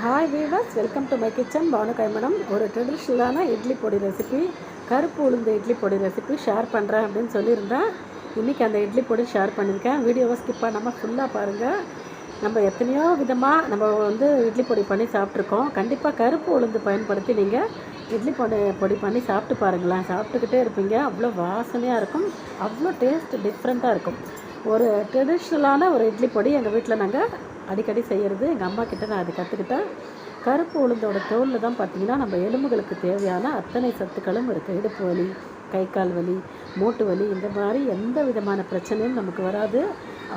Hi viewers welcome to my kitchen Banu கைமணம் ஒரு ட்ரெடிஷ்னலான இட்லி பொடி recipe கருப்பு உளுந்து இட்லி பொடி ரெசிபி ஷேர் பண்ணுறேன் அப்படின்னு சொல்லியிருந்தேன். இன்றைக்கி அந்த இட்லி பொடி ஷேர் பண்ணியிருக்கேன். வீடியோவை ஸ்கிப் பண்ணாமல் ஃபுல்லாக பாருங்கள் நம்ம எத்தனையோ விதமாக நம்ம வந்து இட்லி பொடி பண்ணி சாப்பிட்ருக்கோம் கண்டிப்பாக கருப்பு உளுந்து பயன்படுத்தி நீங்கள் இட்லி பொடி பொடி பண்ணி சாப்பிட்டு பாருங்களேன். சாப்பிட்டுக்கிட்டே இருப்பீங்க. அவ்வளோ வாசனையாக இருக்கும். அவ்வளோ டேஸ்ட் டிஃப்ரெண்ட்டாக இருக்கும். ஒரு ட்ரெடிஷ்னலான ஒரு இட்லி பொடி எங்கள் வீட்டில் நாங்கள் அடிக்கடி செய்கிறது எங்கள் அம்மா கிட்ட நான் அது கற்றுக்கிட்டேன் கருப்பு உளுந்தோட தோலில் தான் பார்த்தீங்கன்னா நம்ம எலும்புகளுக்கு தேவையான அத்தனை சத்துக்களும் இருக்குது இடுப்பு வலி கை கால் வலி மூட்டு வலி இந்த மாதிரி எந்த விதமான பிரச்சனையும் நமக்கு வராது.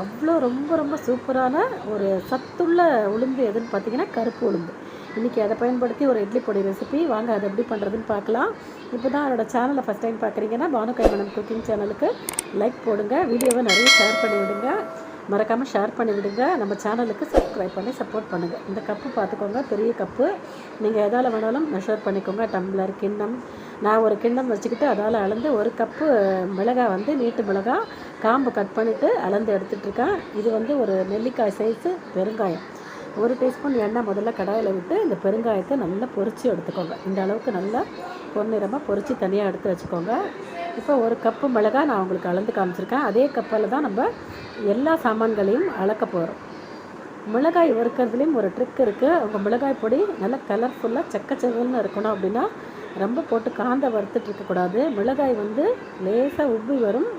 அவ்வளோ ரொம்ப ரொம்ப சூப்பரான ஒரு சத்துள்ள உளுந்து எதுன்னு பார்த்தீங்கன்னா கருப்பு உளுந்து. இன்றைக்கி அதை பயன்படுத்தி ஒரு இட்லி பொடி ரெசிபி வாங்க அதை எப்படி பண்ணுறதுன்னு பார்க்கலாம் இப்போ தான் என்னோடய சேனலை ஃபஸ்ட் டைம் பார்க்குறீங்கன்னா பானு கைமணம் குக்கிங் சேனலுக்கு லைக் போடுங்க. வீடியோவை நிறைய ஷேர் பண்ணி விடுங்க மறக்காமல் ஷேர் பண்ணி விடுங்க. நம்ம சேனலுக்கு சப்ஸ்கிரைப் பண்ணி சப்போர்ட் பண்ணுங்கள் இந்த கப்பு பார்த்துக்கோங்க. பெரிய கப்பு நீங்கள் எதால் வேணாலும் மெஷர் பண்ணிக்கோங்க. டம்ளர் கிண்ணம். நான் ஒரு கிண்ணம் வச்சுக்கிட்டு அதால் அளந்து ஒரு கப்பு மிளகாய் வந்து நீட்டு மிளகாய் காம்பு கட் பண்ணிவிட்டு அளந்து எடுத்துகிட்ருக்கேன் இது வந்து ஒரு நெல்லிக்காய் சைஸு பெருங்காயம் ஒரு டீஸ்பூன் எண்ணெய் முதல்ல கடாயில் விட்டு இந்த பெருங்காயத்தை நல்லா பொரித்து எடுத்துக்கோங்க. இந்த அளவுக்கு நல்லா பொன்னிறமாக பொரித்து தனியாக எடுத்து வச்சுக்கோங்க. இப்போ ஒரு கப்பு மிளகாய் நான் உங்களுக்கு அளந்து காமிச்சிருக்கேன். அதே கப்பில் தான் நம்ம எல்லா சாமான்களையும் அளக்க போகிறோம் மிளகாய் வறுக்கிறதுலேயும் ஒரு ட்ரிக் இருக்குது உங்கள் மிளகாய் பொடி நல்லா கலர்ஃபுல்லாக செக்கச்செவல்னு இருக்கணும் அப்படின்னா ரொம்ப போட்டு காந்த வறுத்துட்டு இருக்கக்கூடாது மிளகாய் வந்து லேசாக உப்பி வரும்.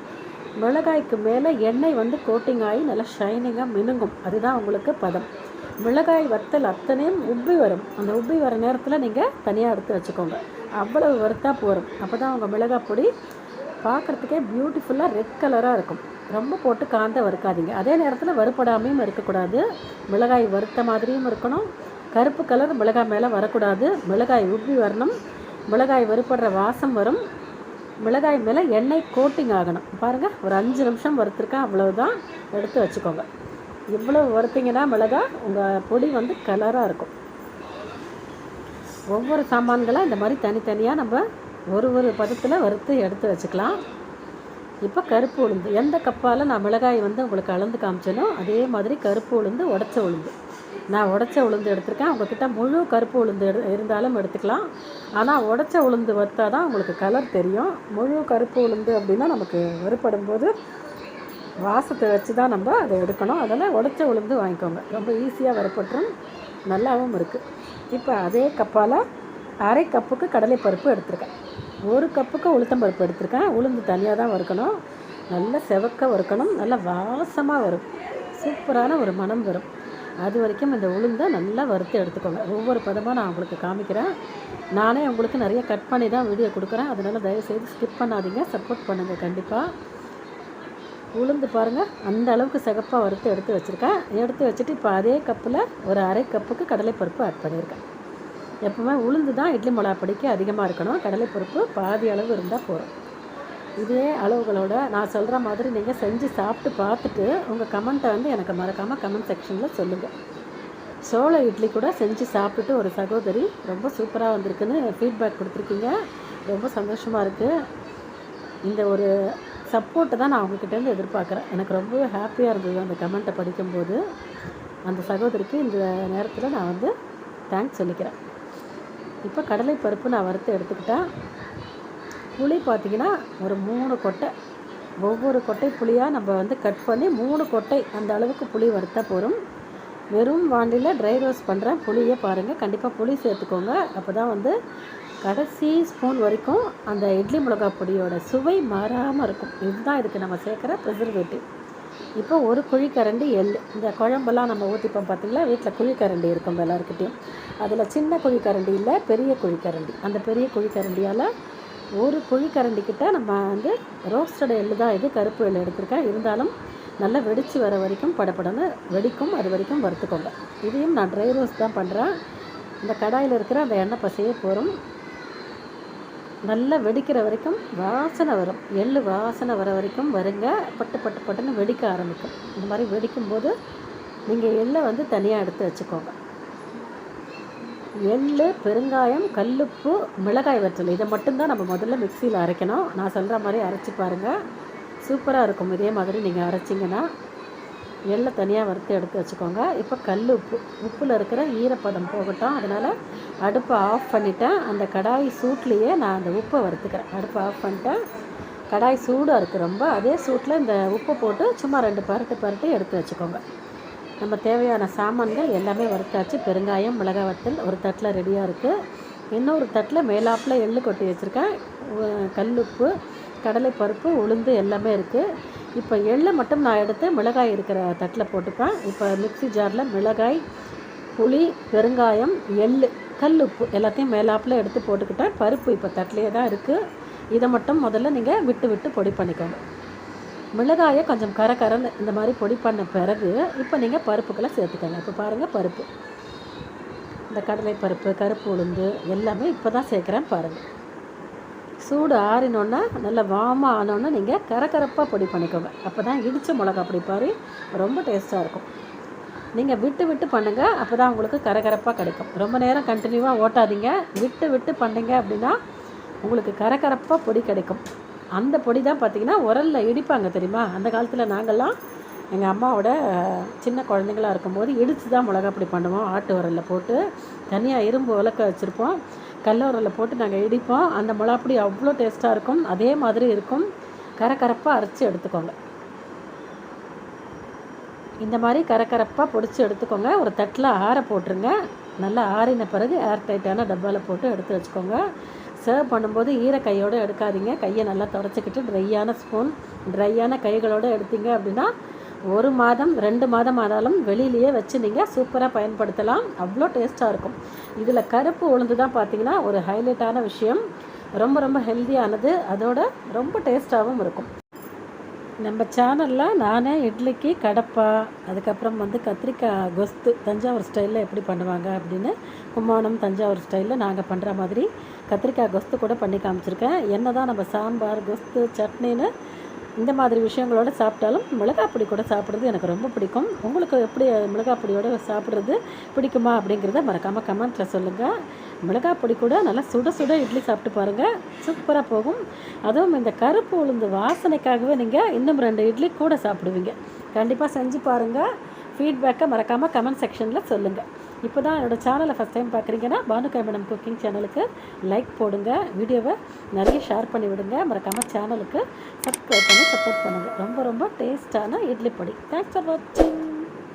மிளகாய்க்கு மேலே எண்ணெய் வந்து கோட்டிங் ஆகி நல்லா ஷைனிங்காக மினுங்கும். அதுதான் உங்களுக்கு பதம். மிளகாய் வத்தல் அத்தனையும் உப்பி வரும். அந்த உப்பி வர நேரத்தில் நீங்கள் தனியாக எடுத்து வச்சுக்கோங்க. அவ்வளவு வறுத்தா போகும் அப்போ தான் உங்கள் மிளகாய் பொடி பார்க்குறதுக்கே பியூட்டிஃபுல்லாக ரெட் கலராக இருக்கும். ரொம்ப போட்டு காந்த வறுக்காதீங்க. அதே நேரத்தில் வறுப்படாமையும் இருக்கக்கூடாது. மிளகாய் வறுத்த மாதிரியும் இருக்கணும். கருப்பு கலர் மிளகாய் மேலே வரக்கூடாது. மிளகாய் உப்பி வரணும். மிளகாய் வறுப்படுற வாசம் வரும். மிளகாய் மேலே எண்ணெய் கோட்டிங் ஆகணும். பாருங்கள் ஒரு அஞ்சு நிமிஷம் வறுத்துருக்கேன் அவ்வளோதான் எடுத்து வச்சுக்கோங்க. இவ்வளோ வறுத்தீங்கன்னா மிளகா உங்கள் பொடி வந்து கலராக இருக்கும். ஒவ்வொரு சாமான்களாக இந்த மாதிரி தனித்தனியாக நம்ம ஒரு ஒரு பதத்தில் வறுத்து எடுத்து வச்சுக்கலாம். இப்போ கருப்பு உளுந்து. எந்த கப்பால் நான் மிளகாய் வந்து உங்களுக்கு அளந்து காமிச்சேனோ அதே மாதிரி கருப்பு உளுந்து உடச்ச உளுந்து. நான் உடச்ச உளுந்து எடுத்திருக்கேன். உங்கள்கிட்ட முழு கருப்பு உளுந்து எடு இருந்தாலும் எடுத்துக்கலாம். ஆனால் உடச்ச உளுந்து வறுத்தால் தான் உங்களுக்கு கலர் தெரியும். முழு கருப்பு உளுந்து அப்படின்னா நமக்கு வறுப்படும் போது வாசத்தை வச்சு தான் நம்ம அதை எடுக்கணும். அதெல்லாம் உடச்ச உளுந்து வாங்கிக்கோங்க. ரொம்ப ஈஸியாக வறுப்பட்டுரும் நல்லாவும் இருக்குது இப்போ அதே கப்பால் அரை கப்புக்கு கடலைப்பருப்பு எடுத்திருக்கேன். ஒரு கப்புக்கு உளுத்தம்பருப்பு எடுத்திருக்கேன். உளுந்து தனியாக தான் வறுக்கணும். நல்லா செவக்க வறுக்கணும். நல்லா வாசமாக வரும். சூப்பரான ஒரு மனம் வரும். அது வரைக்கும் இந்த உளுந்தை நல்லா வறுத்து எடுத்துக்கோங்க. ஒவ்வொரு பதமாக நான் உங்களுக்கு காமிக்கிறேன். நானே உங்களுக்கு நிறைய கட் பண்ணி தான் வீடியோ கொடுக்குறேன். அதனால் தயவுசெய்து ஸ்கிப் பண்ணாதீங்க. சப்போர்ட் பண்ணுங்கள் கண்டிப்பாக உளுந்து பாருங்கள் அந்த அளவுக்கு சிகப்பாக வறுத்து எடுத்து வச்சுருக்கேன். எடுத்து வச்சுட்டு இப்போ அதே கப்பில் ஒரு அரை கப்புக்கு கடலைப்பருப்பு ஆட் பண்ணியிருக்கேன். எப்போவுமே உளுந்து தான் இட்லி மிளகா பொடிக்கு அதிகமாக இருக்கணும். கடலைப்பருப்பு பாதி அளவு இருந்தால் போதும். இதே அளவுகளோட நான் சொல்கிற மாதிரி நீங்கள் செஞ்சு சாப்பிட்டு பார்த்துட்டு உங்கள் கமெண்ட்டை வந்து எனக்கு மறக்காமல் கமெண்ட் செக்ஷனில் சொல்லுங்கள் சோள இட்லி கூட செஞ்சு சாப்பிட்டுட்டு ஒரு சகோதரி ரொம்ப சூப்பராக வந்திருக்குன்னு ஃபீட்பேக் கொடுத்துருக்கீங்க. ரொம்ப சந்தோஷமாக இருக்குது இந்த ஒரு சப்போர்ட்டை தான் நான் அவங்கக்கிட்டேருந்து எதிர்பார்க்குறேன். எனக்கு ரொம்ப ஹாப்பியாக இருந்தது அந்த கமெண்ட்டை படிக்கும்போது. அந்த சகோதரிக்கு இந்த நேரத்தில் நான் வந்து தேங்க்ஸ் சொல்லிக்கிறேன். இப்போ கடலை பருப்பு நான் வறுத்து எடுத்துக்கிட்டேன் புளி பார்த்திங்கன்னா ஒரு மூணு கொட்டை. ஒவ்வொரு கொட்டை புளியாக நம்ம வந்து கட் பண்ணி மூணு கொட்டை அந்த அளவுக்கு புளி வறுத்தா போதும். வெறும் வாண்டியில் ட்ரை ரோஸ்ட் பண்ணுறேன் புளியை பாருங்கள் கண்டிப்பாக புளி சேர்த்துக்கோங்க. அப்போ தான் வந்து கடைசி ஸ்பூன் வரைக்கும் அந்த இட்லி மிளகா பொடியோட சுவை மாறாமல் இருக்கும். இதுதான் இதுக்கு நம்ம சேர்க்குற ப்ரிசர்வேட்டிவ் இப்போ ஒரு குழிக்கரண்டி எள். இந்த குழம்பெல்லாம் நம்ம ஊற்றிப்போம் பார்த்திங்களா வீட்டில் குழிக்கரண்டி இருக்கும் எல்லாருக்கிட்டையும் அதில் சின்ன குழிக்கரண்டி இல்லை பெரிய குழிக்கரண்டி. அந்த பெரிய குழிக்கரண்டியால் ஒரு குழிக்கரண்டிக்கிட்ட நம்ம வந்து ரோஸ்டட் எள்ளு தான் இது கருப்பு எள்ளு எடுத்திருக்கேன். இருந்தாலும் நல்லா வெடித்து வர வரைக்கும் படப்படன்னு வெடிக்கும் அது வரைக்கும் வறுத்துக்கோங்க. இதையும் நான் ட்ரை ரோஸ்ட் தான் பண்ணுறேன் இந்த கடாயில் இருக்கிற அந்த எண்ணெய் பசையே போகிறோம் நல்லா வெடிக்கிற வரைக்கும் வாசனை வரும். எள் வாசனை வர வரைக்கும் வருங்க. பட்டு பட்டு பட்டுன்னு வெடிக்க ஆரம்பிக்கும். இந்த மாதிரி வெடிக்கும்போது நீங்கள் எள்ளை வந்து தனியாக எடுத்து வச்சுக்கோங்க. எள் பெருங்காயம் கல்லுப்பு மிளகாய் வற்றல். இதை மட்டும்தான் நம்ம முதல்ல மிக்சியில் அரைக்கணும். நான் சொல்கிற மாதிரி அரைச்சி பாருங்கள் சூப்பராக இருக்கும். இதே மாதிரி நீங்கள் அரைச்சிங்கன்னா எள்ளை தனியாக வறுத்து எடுத்து வச்சுக்கோங்க. இப்போ கல் உப்பு உப்பில் இருக்கிற ஈரப்பதம் போகட்டும். அதனால் அடுப்பை ஆஃப் பண்ணிட்டேன். அந்த கடாய் சூட்லேயே நான் அந்த உப்பை வறுத்துக்கிறேன். அடுப்பை ஆஃப் பண்ணிட்டேன். கடாய் சூடாக இருக்குது ரொம்ப. அதே சூட்டில் இந்த உப்பை போட்டு சும்மா ரெண்டு பரட்டு பரட்டு எடுத்து வச்சுக்கோங்க. நம்ம தேவையான சாமான்கள் எல்லாமே வறுத்தாச்சு. பெருங்காயம் மிளகாய் வத்தல் ஒரு தட்டில் ரெடியாக இருக்குது இன்னொரு தட்டில் மேலாப்பில் எள்ளு கொட்டி வச்சுருக்கேன். உ- கல்லுப்பு கடலைப்பருப்பு உளுந்து எல்லாமே இருக்குது இப்போ எள்ளை மட்டும் நான் எடுத்து மிளகாய் இருக்கிற தட்டில் போட்டுப்பேன். இப்போ மிக்ஸி ஜாரில் மிளகாய் புளி பெருங்காயம் எள் கல் உப்பு எல்லாத்தையும் மேலாப்பில் எடுத்து போட்டுக்கிட்டேன். பருப்பு இப்போ தட்டிலே தான் இருக்குது. இதை மட்டும் முதல்ல நீங்கள் விட்டு விட்டு பொடி பண்ணிக்கோங்க. மிளகாயை கொஞ்சம் கர கரன்னு இந்த மாதிரி பொடி பண்ண பிறகு இப்போ நீங்கள் பருப்புக்களை சேர்த்துக்கோங்க. இப்போ பாருங்கள் பருப்பு. இந்த கடலை பருப்பு கருப்பு உளுந்து எல்லாமே இப்போ தான் சேர்க்குறேன் பாருங்கள். சூடு ஆறினோன்னா நல்லா வாமாக ஆனோன்னா நீங்கள் கரகரப்பாக பொடி பண்ணிக்கோங்க. அப்போ தான் இடித்த மிளகா பொடி பாரு ரொம்ப டேஸ்ட்டாக இருக்கும். நீங்கள் விட்டு விட்டு பண்ணுங்கள் அப்போ தான் உங்களுக்கு கரகரப்பாக கிடைக்கும். ரொம்ப நேரம் கண்டினியூவாக ஓட்டாதீங்க. விட்டு விட்டு பண்ணீங்க அப்படின்னா உங்களுக்கு கரகரப்பாக பொடி கிடைக்கும். அந்த பொடி தான் பார்த்தீங்கன்னா உரலில் இடிப்பாங்க தெரியுமா? அந்த காலத்தில் நாங்கள்லாம் எங்கள் அம்மாவோட சின்ன குழந்தைங்களா இருக்கும்போது இடித்து தான் மிளகா பொடி பண்ணுவோம். ஆட்டு உரலில் போட்டு தனியாக இரும்பு விளக்க வச்சுருப்போம். கல்லூரில் போட்டு நாங்கள் இடிப்போம். அந்த மிளகாப்பொடி அவ்வளோ டேஸ்ட்டாக இருக்கும். அதே மாதிரி இருக்கும். கரகரப்பாக அரைச்சி எடுத்துக்கோங்க. இந்த மாதிரி கரகரப்பாக பொடிச்சு எடுத்துக்கோங்க. ஒரு தட்டில் ஆற போட்டுருங்க. நல்லா ஆறின பிறகு ஏர் டைட்டான டப்பாவில் போட்டு எடுத்து வச்சுக்கோங்க. சர்வ் பண்ணும்போது ஈர கையோடு எடுக்காதீங்க. கையை நல்லா தொடச்சிக்கிட்டு ட்ரையான ஸ்பூன் ட்ரையான கைகளோடு எடுத்தீங்க அப்படின்னா ஒரு மாதம் ரெண்டு மாதம் ஆனாலும் வெளியிலேயே வச்சு நீங்கள் சூப்பராக பயன்படுத்தலாம். அவ்வளோ டேஸ்ட்டாக இருக்கும். இதில் கருப்பு உளுந்து தான் பார்த்தீங்கன்னா ஒரு ஹைலைட்டான விஷயம். ரொம்ப ரொம்ப ஹெல்த்தியானது அதோட ரொம்ப டேஸ்ட்டாகவும் இருக்கும். நம்ம சேனலில் நானே இட்லிக்கு கடப்பா அதுக்கப்புறம் வந்து கத்திரிக்காய் கொஸ்து தஞ்சாவூர் ஸ்டைலில் எப்படி பண்ணுவாங்க அப்படின்னு கும்மாணம் தஞ்சாவூர் ஸ்டைலில் நாங்கள் பண்ணுற மாதிரி கத்திரிக்காய் கொஸ்து கூட பண்ணி காமிச்சிருக்கேன். என்ன தான் நம்ம சாம்பார் கொஸ்து சட்னின்னு இந்த மாதிரி விஷயங்களோட சாப்பிட்டாலும் மிளகாய் பொடி கூட சாப்பிட்றது எனக்கு ரொம்ப பிடிக்கும். உங்களுக்கு எப்படி மிளகாய் பொடியோட சாப்பிட்றது பிடிக்குமா அப்படிங்கிறத மறக்காமல் கமெண்ட்டில் சொல்லுங்கள் மிளகாய் பொடி கூட நல்லா சுட சுட இட்லி சாப்பிட்டு பாருங்கள் சூப்பராக போகும். அதுவும் இந்த கருப்பு உளுந்து வாசனைக்காகவே நீங்கள் இன்னும் ரெண்டு இட்லி கூட சாப்பிடுவீங்க. கண்டிப்பாக செஞ்சு பாருங்கள் ஃபீட்பேக்கை மறக்காமல் கமெண்ட் செக்ஷனில் சொல்லுங்கள் இப்போ தான் என்னோடய சேனலை ஃபஸ்ட் டைம் பார்க்குறீங்கன்னா பானுகா மேடம் குக்கிங் சேனலுக்கு லைக் போடுங்க வீடியோவை நிறைய ஷேர் பண்ணி விடுங்க. மறக்காமல் சேனலுக்கு சப்ஸ்கிரைப் பண்ணி சப்போர்ட் பண்ணுங்கள் ரொம்ப ரொம்ப டேஸ்ட்டான இட்லி பொடி. தேங்க்ஸ் ஃபார் வாட்சிங்